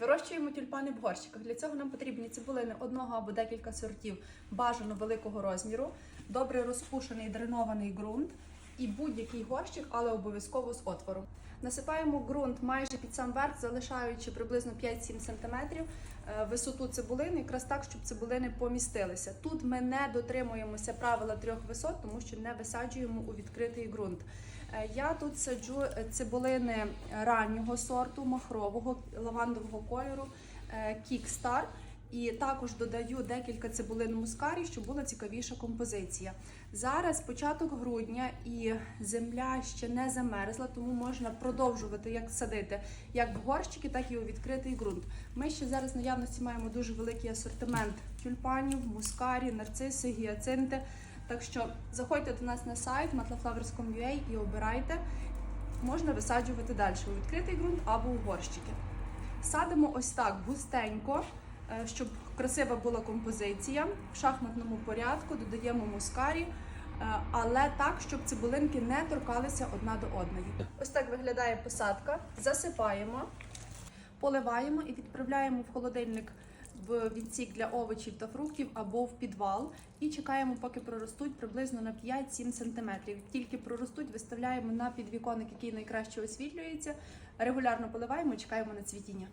Вирощуємо тюльпани в горщиках. Для цього нам потрібні цибулини одного або декілька сортів бажано великого розміру, добре розпушений дренований ґрунт і будь-який горщик, але обов'язково з отвором. Насипаємо ґрунт майже під сам верх, залишаючи приблизно 5-7 см е, висоту цибулини, якраз так, щоб цибулини помістилися. Тут ми не дотримуємося правила трьох висот, тому що не висаджуємо у відкритий ґрунт. Е, Я тут саджу е, цибулини раннього сорту, махрового, лавандового кольору, кікстар. І також додаю декілька цибулин мускарі, щоб була цікавіша композиція. Зараз початок грудня і земля ще не замерзла, тому можна продовжувати як садити як в горщики, так і у відкритий ґрунт. Ми ще зараз в наявності маємо дуже великий асортимент тюльпанів, мускарі, нарциси, гіацинти. Так що заходьте до нас на сайт matlaflowers.com.ua і обирайте. Можна висаджувати далі у відкритий ґрунт або у горщики. Садимо ось так густенько, щоб красива була композиція. В шахматному порядку додаємо мускарі, е, але так, щоб цибулинки не торкалися одна до одної. Ось так виглядає посадка. Засипаємо, поливаємо і відправляємо в холодильник в відсік для овочів та фруктів або в підвал і чекаємо, поки проростуть приблизно на 5-7 см. Тільки проростуть, виставляємо на підвіконник, який найкраще освітлюється. Регулярно поливаємо і чекаємо на цвітіння.